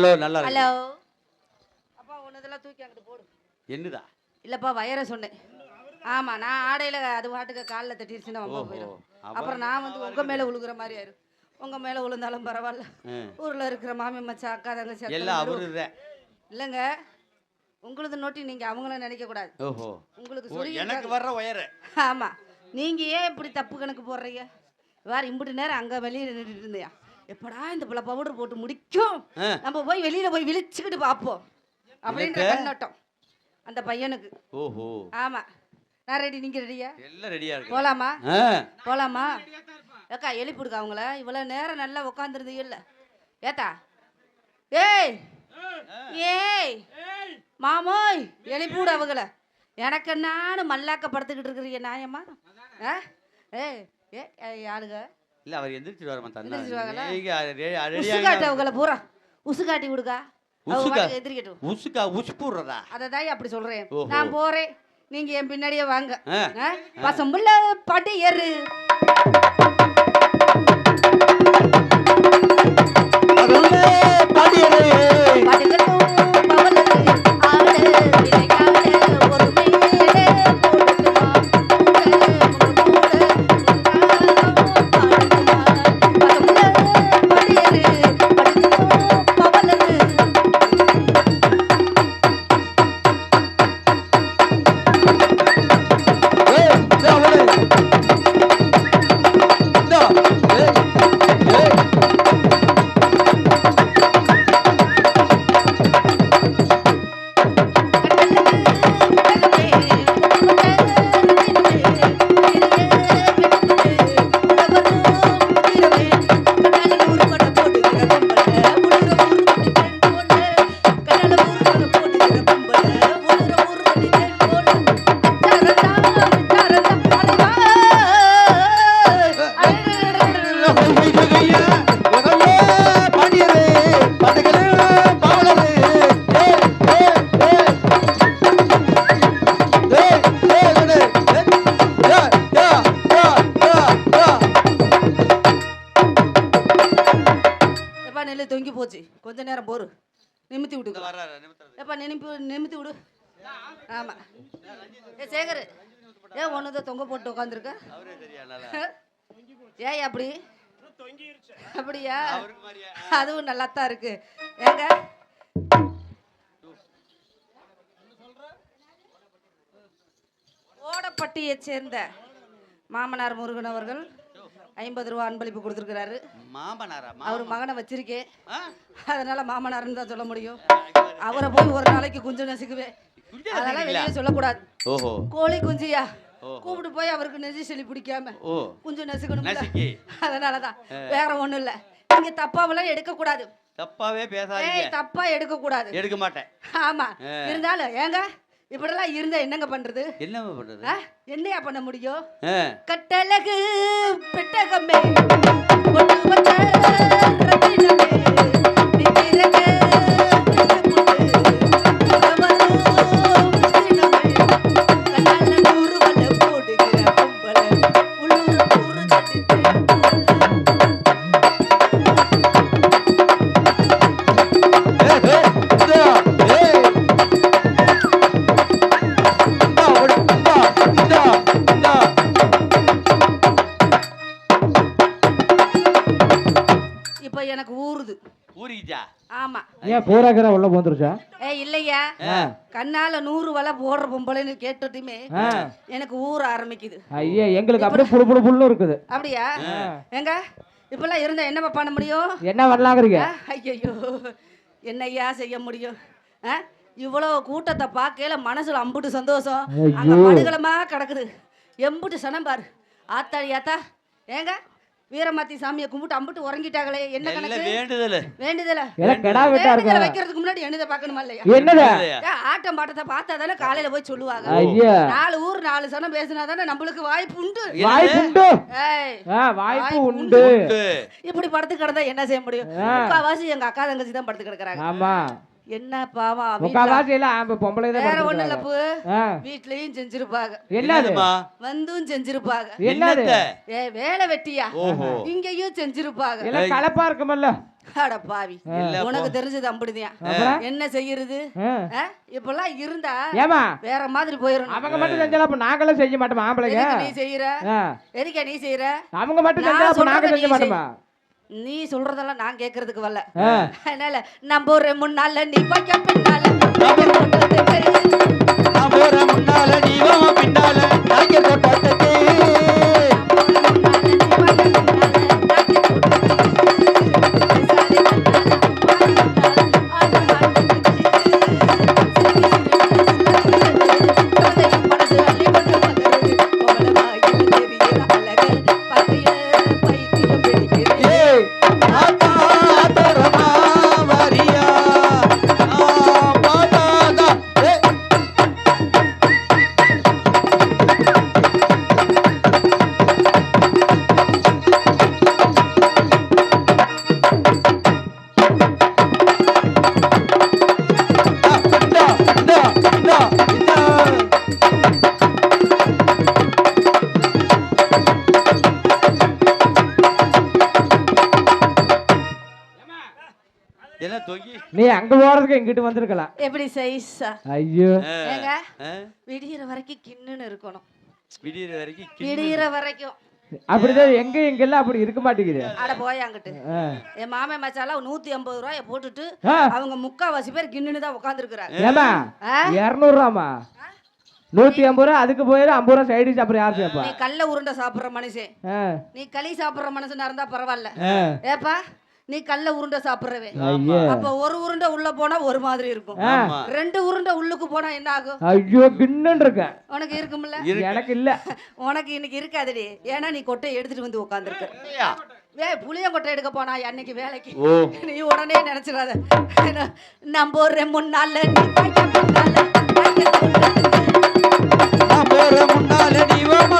Hello நல்லா இருக்கு hello. அப்பா உன்னதெல்லாம் தூக்கி அங்கிட்டு போடு. என்னதா? இல்லப்பா வயரை சொன்னேன். ஆமா நான் ஆடையில அது பாட்டுக்கு காலில் தட்டிருச்சுன்னா வம்பா. போயிடும். அப்புறம் நான் வந்து உங்க மேல விழுகுற மாதிரி ஆயிரும். உங்க மேல விழுந்தாலும் பரவாயில்ல. ஊர்ல இருக்கிற மாமி மச்சான் அக்கா தங்கச்சி எல்லாம் அவரு இல்லைங்க உங்களது நோட்டி நீங்க அவங்கள நினைக்க கூடாது. உங்களுக்கு எனக்கு வர்ற ஒயரு ஆமா நீங்க ஏன் இப்படி தப்பு கணக்கு போடுறீங்க? வேற இம்புட்டு நேரம் அங்க வெளியில நின்றுட்டு இருந்தியா? எப்படா இந்த பிள்ளை பவுடர் போட்டு முடிக்கும். நம்ம போய் வெளியில போய் விழிச்சுக்கிட்டு பார்ப்போம். அப்படின்ற? கண்ணோட்டம். அந்த பையனுக்கு. ஓஹோ. ஆமா. நான் ரெடி நீங்க ரெடியா எல்லாம் ரெடியா இருக்கு போலாமா? போலாமா? ஏக்கா எழுப்பிடுங்க அவங்கள. இவ்வளவு நேரம் நல்லா உட்காந்துருந்தீங்க இல்ல. ஏத்தா. ஏய். ஏய். மாமோய் எழுப்பிவிடு அவங்கள. எனக்கு நானும் மல்லாக்க படுத்துக்கிட்டு இருக்கிறீங்க நியாயமா? ஏ ஏய், ஆளுங்க. இல்ல அவர் எந்திரிச்சிட்டு வர எந்திரிச்சிருவாங்களா? மாட்டாங்க உசு காட்டு அவங்கள பூரா. உசு காட்டி விடுக்கா எந்திரிக்கட்டும். உசுக்கா உசு போடுறதா? அதை தான் அப்படி சொல்றேன்? ஓஹோ. நான் போறேன். நீங்க என் பின்னாடியே வாங்க? பசம்புள்ள பாட்டு ஏறு. நிமித்தி விடு. ஆமா. ஏ சேகர் ஏ ஒன்று தொங்க போட்டு உட்காந்துருக்க. ஏய் அப்படி? அப்படியா? அதுவும் நல்லா தான் இருக்கு. ஏங்க? ஓடப்பட்டியை சேர்ந்த மாமனார் முருகன் அவர்கள் ஐம்பது ரூபா அன்பளிப்பு கொடுத்துருக்கிறாரு. மாமனாரா? அவர். மகனை வச்சிருக்கேன்? அதனால மாமனார்னு தான் சொல்ல முடியும். அவரை போய் ஒரு நாளைக்கு குஞ்சு நசுக்குவேன் அதெல்லாம்? வெளியே சொல்லக்கூடாது. ஓஹோ. கோழி குஞ்சியா. கூப்பிட்டு போய் அவருக்கு நெஞ்சு சளி பிடிக்காம குஞ்சு நசுக்கணும்ல. நசுக்கி. அதனாலதான். வேற ஒண்ணும் இல்ல. நீங்க தப்பாவெல்லாம் எடுக்க கூடாது தப்பாவே பேசாதீங்க. தப்பா எடுக்க கூடாது எடுக்க மாட்டேன். ஆமா. இருந்தாலும் ஏங்க? இப்படிலாம் இருந்தா என்னங்க பண்றது என்னம்மா பண்றது? என்னையா பண்ண முடியும். கட்டழகு பெட்டகமே எனக்கு ஊறுது. ஊறிக்கிச்சா? ஆமா. ஏன் பூராக்கிற உள்ள போந்துருச்சா? ஏ இல்லையா. கண்ணால நூறு வலை போடுற பொம்பளைன்னு கேட்டுட்டுமே. எனக்கு ஊற ஆரம்பிக்குது. ஐயா எங்களுக்கு அப்படியே புழு புழு புல்லு இருக்குது. அப்படியா? ஏங்க இப்பெல்லாம் இருந்தா என்னப்பா பண்ண முடியும்? என்ன வரலாங்கிறீங்க? ஐயோ என்னய்யா செய்ய முடியும்? ஆ? இவ்வளோ கூட்டத்தை பார்க்கையில மனசுல அம்புட்டு சந்தோஷம். அங்க ஐயோ. படுகளமா கிடக்குது. எம்புட்டு சனம் பாரு. ஆத்தாடி ஆத்தா. ஏங்க வீரமாத்தி சாமியை கும்பிட்டு அம்புட்டு உறங்கிட்டாங்களே என்ன கணக்கு? வேண்டுதல். வேண்டுதல. கெடா வெட்டா இருக்கா வைக்கிறதுக்கு முன்னாடி என்னதை பார்க்கணுமா இல்லையா? என்னது? ஏன் ஆட்டம் பாட்டத்தை பார்த்தா தானே காலையில போய் சொல்லுவாங்க. நாலு ஊர் நாலு சனம் பேசினா தானே நம்மளுக்கு வாய்ப்பு உண்டு. வாய்ப்பு உண்டு. வாய்ப்பு உண்டு. இப்படி படுத்து கிடந்தா என்ன செய்ய முடியும்? முக்காவாசி எங்க அக்கா தங்கச்சி தான் படுத்து கிடக்குறாங்க. ஆமா. என்ன பாவம் எல்லாம் பொம்பளை தான் வேற ஒண்ணு இல்ல. பூ? வீட்லயும் செஞ்சிருப்பாங்க என்னது? என்னதும்மா? வந்தும் செஞ்சிருப்பாங்க என்னது? என்னத்த? ஏ வேலை வெட்டியா. இங்கேயும் செஞ்சிருப்பாங்க எல்லாம் கலப்பா இருக்குமல்ல? அட பாவி. இல்ல, உனக்கு. தெரிஞ்சது அப்படிதான்? என்ன செய்யறது? இப்பெல்லாம் இருந்தா ஏமா வேற மாதிரி போயிடணும் அவங்க மட்டும் செஞ்சாலும் அப்ப நாங்களும் செய்ய மாட்டோமா? ஆம்பளைங்க? நீ செய்யற? எதுக்கா நீ செய்யற? அவங்க மட்டும் செஞ்சா அப்ப நாங்க செஞ்ச மாட்டோமா? நீ சொல்றதெல்லாம் நான் கேக்குறதுக்கு வரல. அதனால நம்ம ஒரு முன்னால நீ கொஞ்சம் பின்னால. போறேன் முன்னால நீ பின்னால. நாய்க்கு தோட்டத்துக்கு இங்கிட்டு வந்திருக்கலாம் எப்படி சைஸா ஐயோ. ஏங்க விடியிற வரைக்கும் கிண்ணுன்னு இருக்கணும். விடியிற வரைக்கும். விடியிற வரைக்கும். அப்படிதான் எங்க எங்கெல்லாம் அப்படி இருக்க மாட்டேங்குது? அட போயாங்கிட்டு ஆ. என் மாமன் மச்சாலாம் நூத்தி ஐம்பது ரூபாய போட்டுட்டு. அவங்க முக்காவாசி பேர் கிண்ணுன்னு தான் உட்காந்துருக்குறாங்க ஏமா? இரநூறுவாமா நூத்தி ஐம்பது ரூபா அதுக்கு போயிடும் ஐம்பது ரூபா சைடு சாப்பிட யார் சேர்ப்பா? நீ கல்ல உருண்டை சாப்பிடுற மனுஷன். நீ களி சாப்பிடுற மனுஷனா இருந்தா பரவாயில்ல. ஏப்பா நீ கல்ல உருண்டை சாப்பிடுறவன். ஐயோ. அப்ப ஒரு உருண்டை உள்ள போனா ஒரு மாதிரி இருக்கும். ரெண்டு உருண்டை உள்ளுக்கு போனா என்ன ஆகும்? ஐயோ கிண்ணுன்னு இருக்க உனக்கு இருக்கும்ல? இருக்கு. எனக்கு இல்ல. உனக்கு இன்னைக்கு இருக்காதுடி. ஏன்னா நீ கொட்டை எடுத்துட்டு வந்து உட்காந்துருக்க ஐயா. வே புளியங்கொட்டை எடுக்க போனா அன்னைக்கு வேலைக்கு. நீ உடனே நினைச்சிடாத. நம்ம ஒரு முன்னால நீ முன்னால நீ வாமா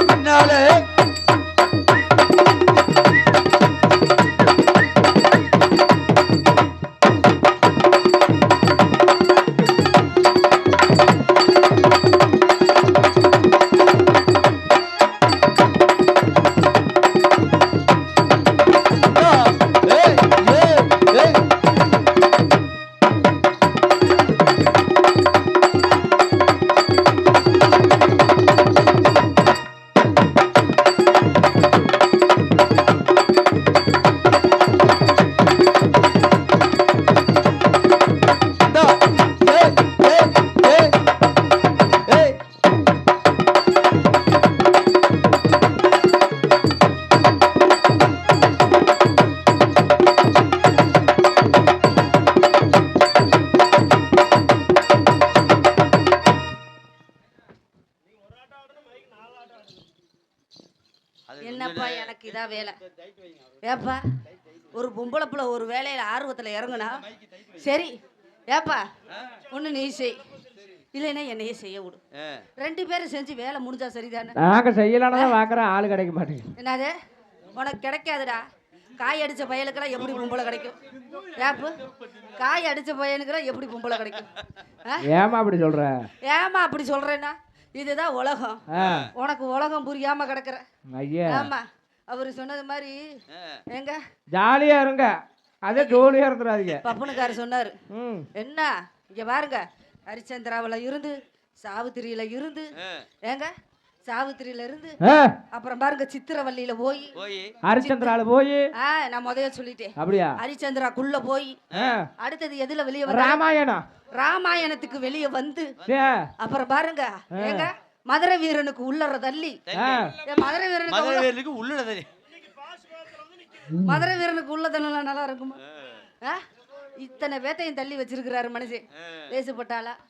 எனக்கு இதா வேலை. ஏப்பா ஒரு பொம்பளை புள்ள ஒரு வேலையில ஆர்வத்துல இறங்குனா சரி ஏப்பா ஒண்ணு நீ செய். இல்லைன்னா என்னையே செய்ய விடு. ஆ. ரெண்டு பேரும் செஞ்சு வேலை முடிஞ்சா சரிதானே? நாங்க செய்யலான்னு தான் ஆளு கிடைக்க மாட்டேங்குது. என்னது? உனக்கு கிடைக்காதுடா. காய் அடிச்ச பையனுக்கெல்லாம் எப்படி பொம்பளை கிடைக்கும்? ஏப்பு காய் அடிச்ச பையனுக்கெல்லாம் எப்படி பொம்பளை கிடைக்கும்? ஆ? ஏமா அப்படி சொல்ற? ஏம்மா அப்படி சொல்றேன்னா? இதுதான் உலகம். உனக்கு உலகம் புரியாம கிடக்குற. ஐயா. ஆமா. அவரு சொன்னது மாதிரி. எங்க ஜாலியா இருங்க. அதே ஜோலியா இருந்துடாதீங்க. பப்புனுக்காரர் சொன்னாரு. ம். என்ன? இங்க பாருங்க. ஹரிச்சந்திராவுல இருந்து சாவித்திரியில இருந்து. ஏங்க? சாவித்திரியில இருந்து அப்புறம் பாருங்க சித்திரவள்ளியில போய் போய். ஹரிச்சந்திரால போய். ஆ நான் முதல்ல சொல்லிட்டேன். அப்படியா? ஹரிச்சந்திராக்குள்ள போய் அடுத்தது எதுல வெளியே வர ராமாயணம். ராமாயணத்துக்கு வெளியே வந்து அப்புறம் பாருங்க ஏங்க? மதுரை வீரனுக்கு உள்ளற தள்ளி. மதுரை வீரனுக்கு மதுரை உள்ள- வேலுக்கு உள்ளட தெரியும் மதுரை வீரனுக்கு உள்ள தள்ளலாம் நல்லா இருக்குமா? இத்தனை பேத்தையும் தள்ளி வச்சிருக்கிறாரு மனுஷன்.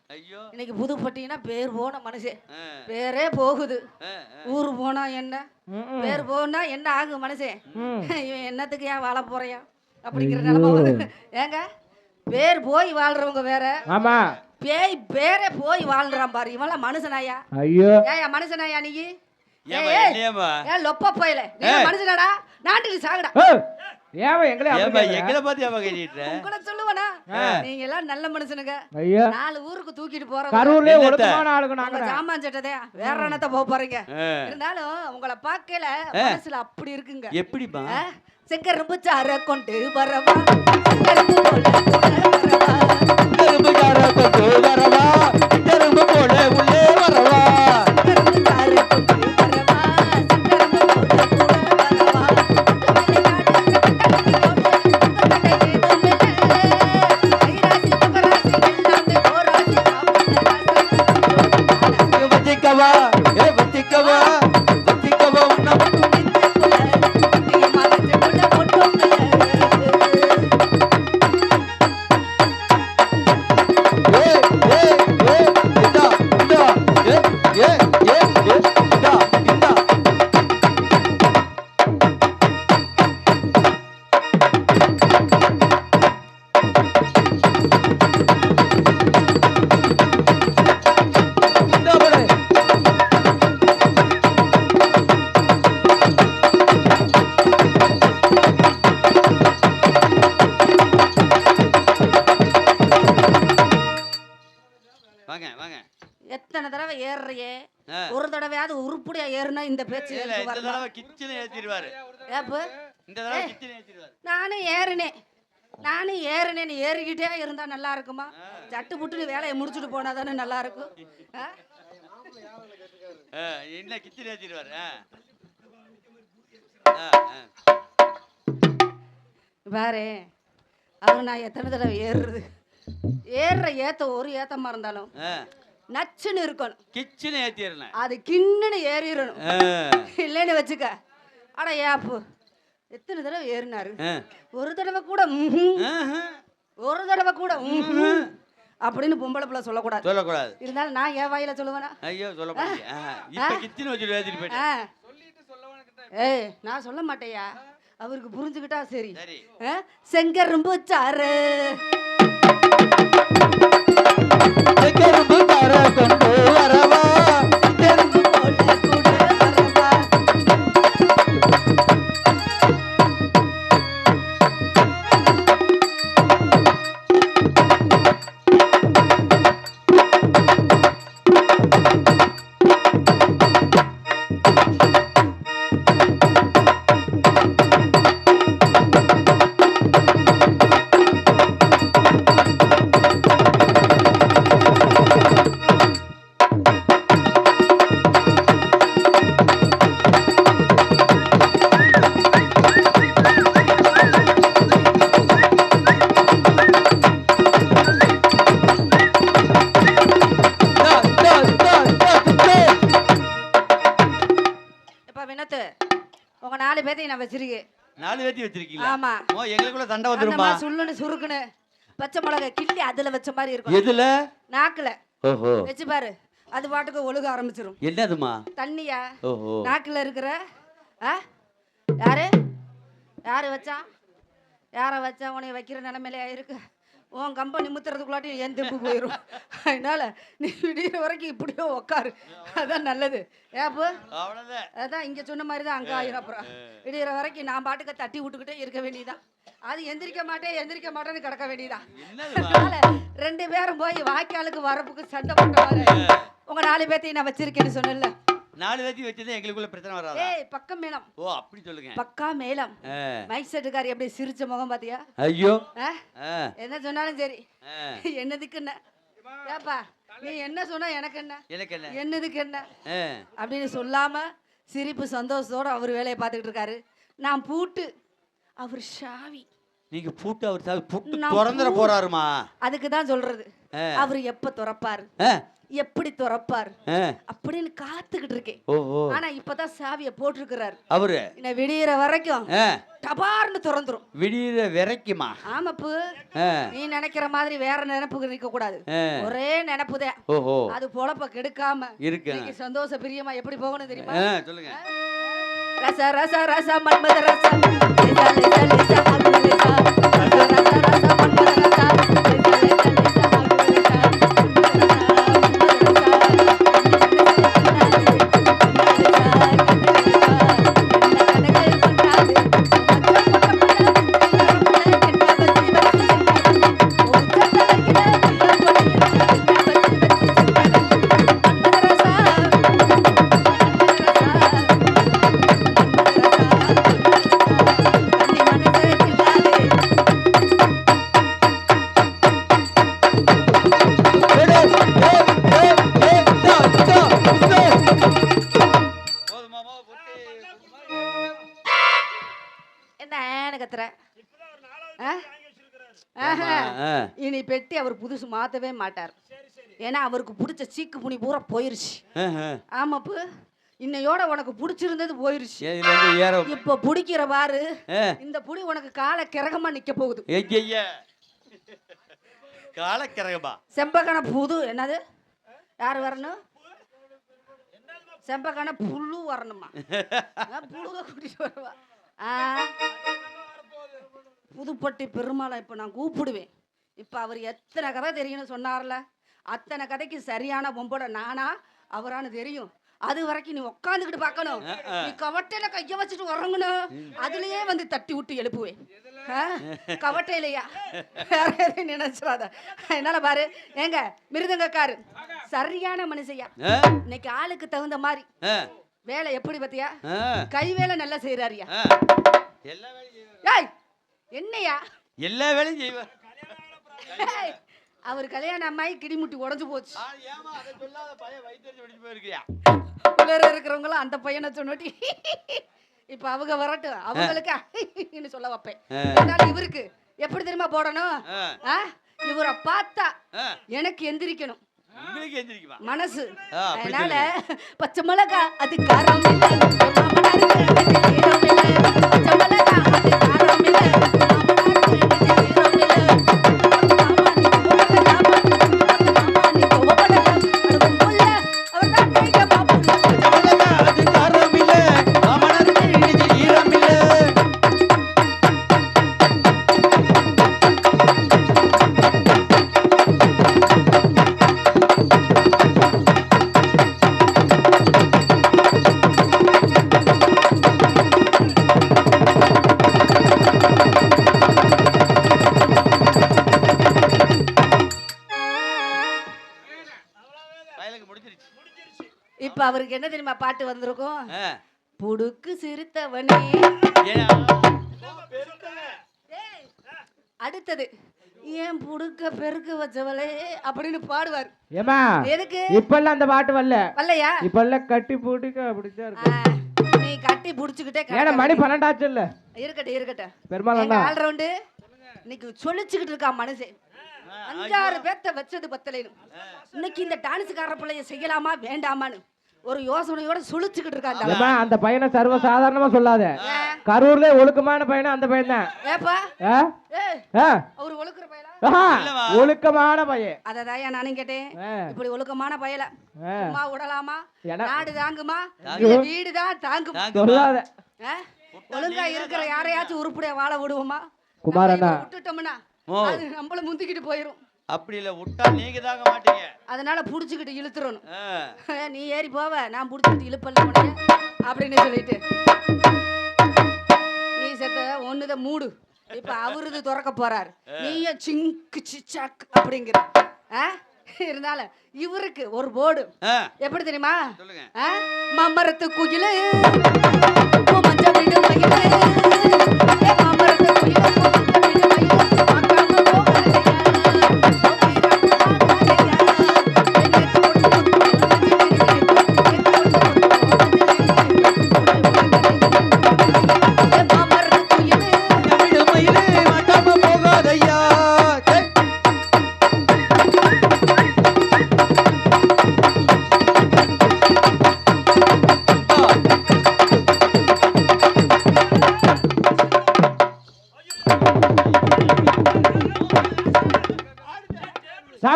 ஐயோ. இன்னைக்கு புதுப்பட்டினா பேர் போன மனுஷன். பேரே போகுது. ஊரு போனா என்ன? பேர் போனா என்ன ஆகும் மனுஷன். இவன் என்னத்துக்கு ஏன் வாழ போறியா அப்படிங்கிற நிலைமை வந்து ஏங்க? பேர் போய் வாழ்றவங்க வேற. ஆமா. பேய் பேரே போய் வாழ்றான் பாரு. இவன்லாம் மனுஷனாயா? ஐயோ. ஏன் மனுஷனாயா நீ? ஏய், லொப்ப போயில. நீ மனுஷனாடா? நாட்டுக்கு சாகுடா. ஏய், ஏன் எங்களே? எங்களை பார்த்து கேட்டுட்ட. நீங்க எல்லாம் நல்ல மனுஷனுங்க. ஐயா. நாலு ஊருக்கு தூக்கிட்டு போற கரூர்லயே? ஒழுக்கமான ஆளுங்க நாங்க ஜாமான் சட்டதே வேற என்னத்த போக போறீங்க. இருந்தாலும் உங்களை பார்க்கல. மனசுல அப்படி இருக்குங்க. எப்படிப்பா? செங்கரும்பு சார கொண்டு வரவா? செங்கரும்பு போல கொண்டு வரவா? கரும்பு போல உள்ளே வரவா? செங்கரும்பு சார கொண்டு ஏப்பு இந்த நானும் ஏறினேன் நானும் ஏறினேன் ஏறிக்கிட்டே இருந்தா நல்லா இருக்குமா? சட்டு புட்டுன்னு வேலையை முடிச்சுட்டு போனா தானே நல்லா இருக்கும். என்ன. ஆ, ஆ. பாரு அவர் நான் எத்தனை தடவை ஏறுறது? ஏறுற ஏத்த ஒரு ஏத்தமா இருந்தாலும். நச்சுன்னு இருக்கணும். கிச்சனை ஏத்திடுறேன் அது கிண்ணுன்னு ஏறிடணும். இல்லைன்னு வச்சுக்க. அட ஏப்பு எத்தனை தடவை ஏறினாரு. ஒரு தடவை கூட. ஒரு தடவை கூட அப்படின்னு பொம்பளை பிள்ளை சொல்லக்கூடாது. சொல்லக்கூடாது. இருந்தாலும் நான் என் வாயில சொல்லுவேனா? ஐயோ சொல்ல. ஏய் நான் சொல்ல மாட்டேயா? அவருக்கு புரிஞ்சுக்கிட்டா சரி. சரி. ஆ? செங்கரும்பு சாறு சண்டை வந்துருமா? சுள்ளுன்னு சுருக்குன்னு பச்சை மிளகாய் கிள்ளி அதுல வச்ச மாதிரி இருக்கும். எதுல? நாக்குல. ஓஹோ. வச்சு பாரு. அது பாட்டுக்கு ஒழுக ஆரம்பிச்சிரும். என்னதுமா? தண்ணியா? ஓஹோ. நாக்குல இருக்கிற ஆ? யாரு? யாரு வச்சா? யாரை வச்சா உனைய வைக்கிற நிலைமையில இருக்கு. உன் கம்பெனி முத்துறதுக்குள்ளாட்டி என் தெம்பு போயிடும் அதனால நீ விடிய வரைக்கும் இப்படியே உக்காரு. அதான் நல்லது. ஏப்பு அதான் இங்க சொன்ன மாதிரி தான் அங்க ஆயிரும் அப்புறம். விடியற வரைக்கும் நான் பாட்டுக்கு தட்டி விட்டுக்கிட்டே இருக்க வேண்டியதான் அது எந்திரிக்க மாட்டேன் எந்திரிக்க மாட்டேன்னு கிடக்க வேண்டியதான் அதனால ரெண்டு பேரும் போய் வாய்க்காலுக்கு வரப்புக்கு சண்டை போட்டவாரு உங்க நாலு பேர்த்தையும் நான் வச்சிருக்கேன்னு சொன்னேன்ல. நாலு பேத்தி வச்சதே எங்களுக்குள்ள பிரச்சனை வராதா? ஏய் பக்கம் மேளம். ஓ அப்படி சொல்லுங்க. பக்கா மேளம். மைக் செட்டுக்காரி எப்படி சிரிச்ச முகம் பாத்தியா? ஐயோ. என்ன சொன்னாலும் சரி. என்னதுக்கு என்ன? ஏப்பா நீ என்ன சொன்னா எனக்கு என்ன? எனக்கு என்ன? என்னதுக்கு என்ன. அப்படின்னு சொல்லாம சிரிப்பு சந்தோஷத்தோட அவர் வேலையை பார்த்துக்கிட்டு இருக்காரு. நான் பூட்டு. அவர் ஷாவி. நீங்க பூட்டு அவர் சாவி பூட்டு திறந்துட போறாருமா? அதுக்கு தான் சொல்றது. அவர் எப்ப திறப்பாரு? எப்படி திறப்பாரு. அப்படின்னு காத்துக்கிட்டு இருக்கேன். ஆனா இப்பதான் சாவியை போட்டிருக்கிறாரு. அவரு. இன்னும் விடியற வரைக்கும் டபார்னு திறந்துரும். விடியிற விரைக்குமா? ஆமாப்பு. நீ நினைக்கிற மாதிரி வேற நினைப்புக்கு நிக்க கூடாது. ஒரே நினைப்புதான் ஓஹோ. அது பொழப்ப கெடுக்காம. இருக்கு. சந்தோஷ பிரியமா எப்படி போகணும் தெரியுமா? சொல்லுங்க. ரச ரச ரச மன்மத ரச லேசா லேசா லேசா ஹகு லேசா ரச ரச ரச மன்மத ரச அவர் புதுசு மாத்தவே மாட்டார். ஏன்னா அவருக்கு பிடிச்ச சீக்கு புனி பூரா போயிருச்சு. ஆமாப்பு. இன்னையோட உனக்கு பிடிச்சிருந்தது போயிருச்சு. இப்ப பிடிக்கிற பாரு. இந்த புடி உனக்கு காலை கிறகமா நிக்க போகுது. ஐயய்ய. காலக்கிரகமா செம்பகன புது என்னது? யார் வரணும்? செம்பகன புழு வரணுமா? கூட்டிட்டு வருவா. புதுப்பட்டி பெருமாளை இப்போ நான் கூப்பிடுவேன். இப்போ அவர் எத்தனை கதை தெரியும்னு சொன்னார்ல? அத்தனை கதைக்கு சரியான பொம்பளை நானா? அவரான்னு தெரியும். அது வரைக்கும் நீ உட்காந்துக்கிட்டு பார்க்கணும். நீ கவட்டையில கைய வச்சுட்டு உறங்கணும். அதுலயே வந்து தட்டி விட்டு எழுப்புவேன்? கவட்டையிலையா? வேற எதையும் நினைச்சிடாத. என்னால பாரு. ஏங்க மிருதங்கக்காரு. சரியான மனுஷையா? இன்னைக்கு ஆளுக்கு தகுந்த மாதிரி. வேலை எப்படி பார்த்தியா? ஆ. கை வேலை நல்லா செய்யறாரியா என்னையா? எல்லா வேலையும் செய்வார். அவர் கல்யாணம் அம்மாயி கிடிமுட்டி உடஞ்சு போச்சு உள்ளர இருக்கிறவங்களும் அந்த பையனை சொன்னோட்டி இப்ப அவங்க வரட்டும் அவங்களுக்கு சொல்ல வைப்பேன். அதனால இவருக்கு எப்படி தெரியுமா போடணும்? இவரை பார்த்தா. எனக்கு எந்திரிக்கணும் மனசு அதனால பச்சை மிளகா அது காரம் இல்ல மாமனாருக்கு பச்சை மிளகா அது இப்ப அவருக்கு என்ன தெரியுமா பாட்டு வந்திருக்கும். புடுக்கு ஏய், அடுத்தது. ஏன் புடுக்க பெருக்க வச்சவளே அப்படின்னு பாடுவார். ஏமா எதுக்கு? இப்பெல்லாம் அந்த பாட்டு வரல. வரலையா? இப்பெல்லாம் கட்டி போட்டுக்க அப்படித்தான் இருக்கு நீ கட்டி புடிச்சுக்கிட்டே ஏன்னா மணி பன்னெண்டாச்சு இல்ல. இருக்கட்டும் இருக்கட்டும். பெருமாள் ஆல் ரவுண்டு இன்னைக்கு சொல்லிச்சுக்கிட்டு இருக்கா மனுஷன். அஞ்சாறு பேர்த்த வச்சது பத்தலைன்னு இன்னைக்கு இந்த டான்ஸுக்கார பிள்ளைய செய்யலாமா வேண்டாமான்னு. ஒரு யோசனையோட சுழிச்சுக்கிட்டு இருக்கா அந்த பையனை சர்வ சாதாரணமா சொல்லாத? கரூர்ல ஒழுக்கமான பையனா அந்த பையன் தான்? அவர் ஒழுக்குற இல்லம்மா. ஒழுக்கமான பையன் அததான் நானும் கேட்டேன் இப்படி ஒழுக்கமான பயல. சும்மா விடலாமா நாடு தாங்குமா வீடு தான் தாங்குமா? சொல்லாத? ஒழுங்கா இருக்கிற யாரையாச்சும் உருப்படியா வாழ விடுவோமா குமார் நம்ம அண்ணா. இதை விட்டுட்டோம்னா. அது நம்மள முந்திக்கிட்டு போயிரும் அப்படி இல்ல விட்டா நீங்க தாங்க மாட்டீங்க. அதனால புடிச்சுக்கிட்டு இழுத்துறணும். நீ ஏறி போவ நான் புடிச்சுக்கிட்டு இழுப்பல்ல அப்படின்னு சொல்லிட்டு. நீ செத்த ஒண்ணுத மூடு. இப்ப அவருது திறக்க போறாரு. நீயும் சிங்கு சிச்சாக் அப்படிங்கிற? இருந்தாலும் இவருக்கு ஒரு போர்டு. எப்படி தெரியுமா? மம்மரத்து குயிலு பூ மஞ்ச விடு மயிலு ஏ மம்மரத்து குயிலு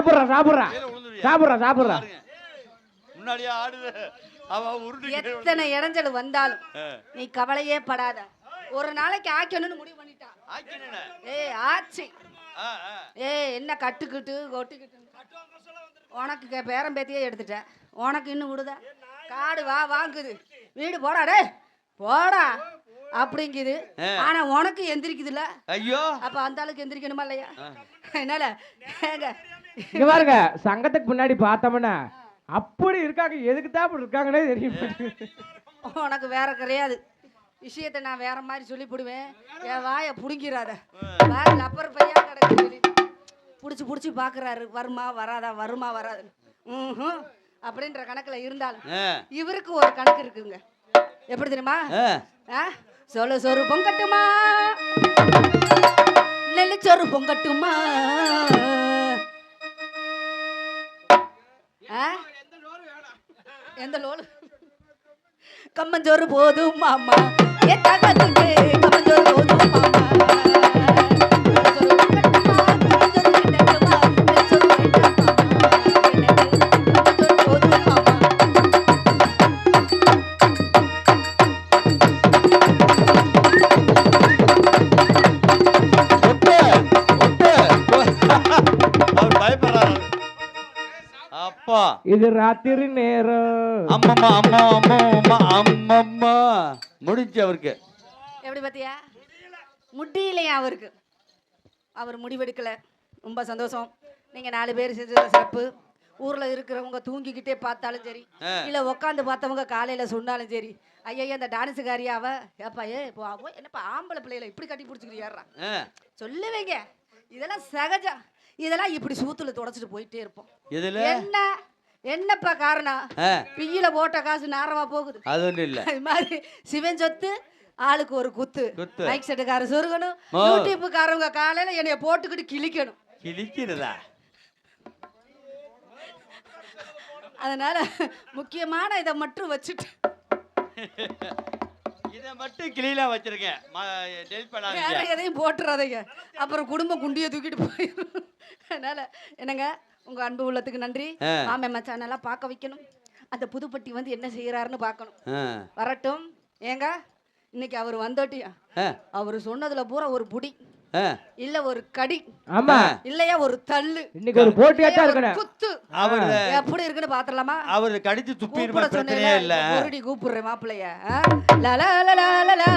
சாப்பிடுறா சாப்பிடுறா? சாப்பிடுறா சாப்பிடுறா. முன்னாடியே ஆடுது. எத்தனை இடைஞ்சல் வந்தாலும் நீ கவலையே படாத. ஒரு நாளைக்கு ஆக்கணும்னு முடிவு பண்ணிட்டா. ஆக்கினேன. ஏய் ஆச்சி. ஏய் என்ன கட்டுக்கிட்டு கொட்டிக்கிட்டு உனக்கு கே- பேரன் பேத்தியே எடுத்துட்ட உனக்கு இன்னும் விடுதா? காடு வா வாங்குது. வீடு போடா டே போடா. அப்படிங்குது. ஆனா உனக்கு எந்திரிக்குதுல்ல? ஐயோ. அப்ப அந்த ஆளுக்கு எந்திரிக்கணுமா இல்லையா? என்னால? ஏங்க இங்க பாருங்க சங்கத்துக்கு முன்னாடி பார்த்தோம்னா அப்படி இருக்காங்க எதுக்கு தான் அப்படி இருக்காங்கன்னே தெரியும். உனக்கு வேற கிடையாது. விஷயத்தை நான் வேற மாதிரி சொல்லி போடுவேன். என் வாயை புடுங்கிறாத வேற லப்பர் பையா கிடக்கு சொல்லி. புடிச்சு புடிச்சு பாக்குறாரு. வருமா வராதா? வருமா வராது ம் அப்படின்ற கணக்குல இருந்தாலும். இவருக்கு ஒரு கணக்கு இருக்குங்க. எப்படி தெரியுமா? சோள சோறு பொங்கட்டுமா? நெல்லிச்சோறு பொங்கட்டுமா? எந்த லோடு கம்மஞ்சோறு போதும் மாமா. ஏ தகத்துக்கு கம்மஞ்சோறு போதும் மாமா. இது ராத்திரி நேரம். அம்மம்மா அம்மா அம்மா அம்மா அம்மம்மா. முடிஞ்சு அவருக்கு. எப்படி பார்த்தியா முடியலையா அவருக்கு? அவர் முடிவெடுக்கல. ரொம்ப சந்தோஷம். நீங்க நாலு பேர் செஞ்சது சிறப்பு. ஊர்ல இருக்கிறவங்க தூங்கிக்கிட்டே பார்த்தாலும் சரி. இல்ல உட்காந்து பார்த்தவங்க காலையில சொன்னாலும் சரி ஐயா அந்த டான்ஸுக்காரியாவ ஏப்பா ஏ இப்போ அவ என்னப்பா ஆம்பளை பிள்ளைகளை இப்படி கட்டி பிடிச்சிக்கிறியாடுறா? ஆ, சொல்லுவீங்க. இதெல்லாம் சகஜம். இதெல்லாம் இப்படி சூத்துல தொடச்சிட்டு போயிட்டே இருப்போம். என்ன என்னப்பா காரணம்? ஆ, பிய்யில போட்ட காசு நாரமா போகுது. அது ஒண்ணும் இல்ல. அது மாதிரி சிவன் சொத்து ஆளுக்கு ஒரு குத்து. மைக் செட்டுக்காரர் சொருகணும். யூடியூப்புக்காரவங்க காலையில என்னைய போட்டுக்கிட்டு கிழிக்கணும். கிழிக்கிறதா? அதனால முக்கியமான இதை மட்டும் வச்சுட்டு. இத மட்டும் கிளீனா வச்சிருக்கேன் வேற எதையும் போட்டுறாதீங்க. அப்புறம் குடும்பம் குண்டியை தூக்கிட்டு போயிடும் அதனால என்னங்க? உங்க அன்பு உள்ளத்துக்கு நன்றி. மாமே மச்சான் எல்லாம் பார்க்க வைக்கணும். அந்த புதுப்பட்டி வந்து என்ன செய்யறாருன்னு பார்க்கணும். வரட்டும். ஏங்க இன்னைக்கு அவர் வந்தோட்டியா அவர் சொன்னதுல பூரா ஒரு புடி. இல்ல ஒரு கடி. ஆமா. இல்லையா ஒரு தள்ளு. இன்னைக்கு ஒரு போட்டியாட்டா இருக்கணும். குத்து. அவரு எப்படி இருக்குன்னு பாத்திரலாமா அவரு கடிச்சு துப்பிருமா கூப்பிட பிரச்சனையே இல்ல. பொருடி கூப்பிடுறேன் மாப்பிள்ளைய. ஆ? லா, லா, லா,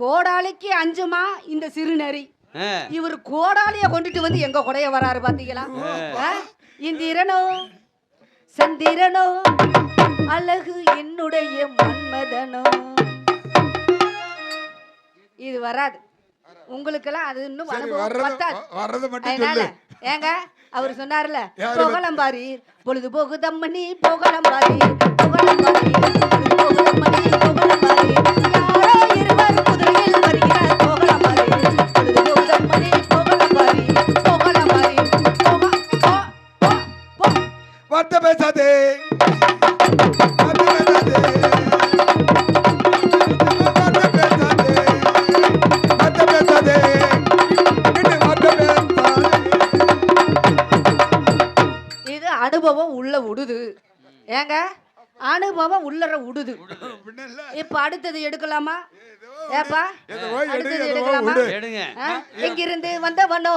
கோடாலிக்கு அஞ்சுமா இந்த சிறுநரி இவர் கோடாலிய கொண்டுட்டு வந்து எங்க கொடைய வராரு பாத்தீங்களா? இந்திரனோ சந்திரனோ அழகு என்னுடைய மன்மதனோ. இது வராது. உங்களுக்கெல்லாம் அது இன்னும் அனுபவம் பத்தாது. அதனால ஏங்க அவர் சொன்னார்ல புகழம்பாரி பொழுது போகு தம்மணி புகழம்பாரி புகழம்பாரி பொழுது புகழம்பாரி வார்த்தை பேசாதே. அனுபவம் உள்ள உடுது. ஏங்க? அனுபவம் உள்ளற உடுது. இப்ப அடுத்தது எடுக்கலாமா? ஏப்பா? அடுத்தது எடுக்கலாமா? இங்கிருந்து வந்தவனோ?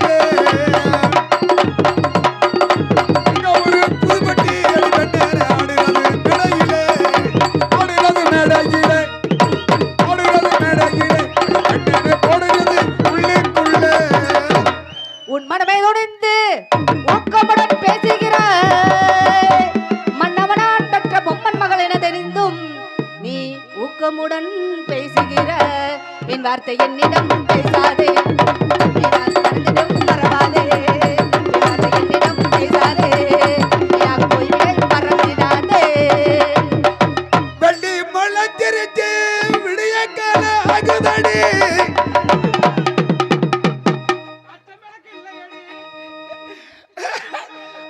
பேசாதே என்னிடம் பேசாதே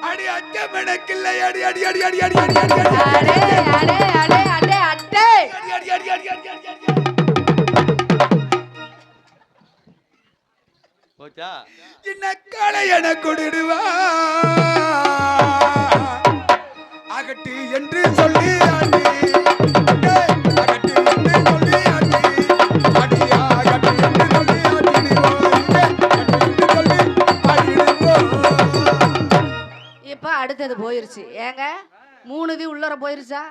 அடி அச்சம் எனக்கு இல்லை. அடி அடி அடி அடி அடி அடி அடி என கொடுடுவா. அகட்டு என்று சொல்லி ஆண்டி உள்ளர போயிருச்சா?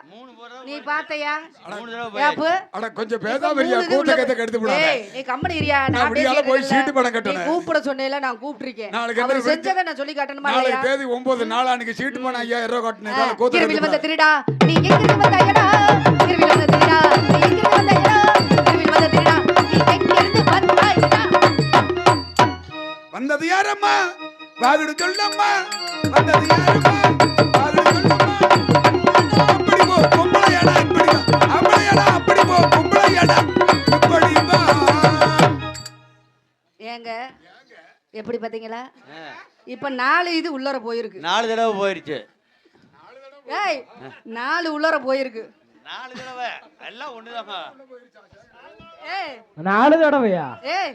நீ பார்த்தையா மூணு தடவை ஏப்பு. அட கொஞ்சம் இப்ப பேசாம மூணு இருக்கியா இது கூட்ட உள்ள கத்த போய்- கெடுத்து விடாத ஏய், நீ கம்பெனி இரியா நான் போய் சீட்டு பணம் நீ கட்டணும். கூப்பிட சொன்னேல நான் கூப்பிட்டிருக்கேன். நாளைக்கு அவர் செஞ்சதை நான் சொல்லி காட்டணுமா நாளைக்கு தேதி ஒன்பது நாளானிக்கு சீட்டு போன ஐயாயிரம் ரூபாய் வந்த கோத்து திருடா. நீ எங்கிருந்து வந்த ஐயடா. திருவிழி வந்த திருடா. நீ எங்கிருந்து வந்த ஐயடா. திருவிழி வந்த திருடா. நீ எங்கிருந்து வந்த ஐயடா. வந்தது யாரம்மா? வாகுடு சொல்லம்மா. வந்தது யாரம்மா? ஏங்க எப்படி பாத்தீங்களா இப்ப நாலு இது உள்ளர போயிருக்கு. நாலு தடவை போயிருச்சு. ஏய் நாலு உள்ளர போயிருக்கு. நாலு தடவை. எல்லாம் ஒண்ணுதாம்மா. ஏய் நாலு தடவையா? ஏய்?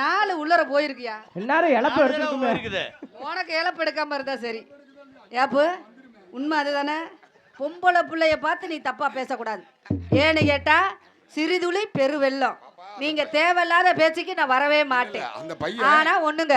நாலு உள்ளர போயிருக்கியா? எல்லாரும் இழப்பு எடுத்துக்குமே போயிருக்குது. உனக்கு இழப்பு எடுக்காம இருந்தா சரி. ஏப்பு உண்மை அதுதானே? பொம்பளை பிள்ளைய பார்த்து நீ தப்பா பேசக்கூடாது. ஏன்னு கேட்டா சிறிதுளி பெருவெள்ளம். நீங்க தேவையில்லாத பேச்சுக்கு நான் வரவே மாட்டேன். ஆனா ஒண்ணுங்க.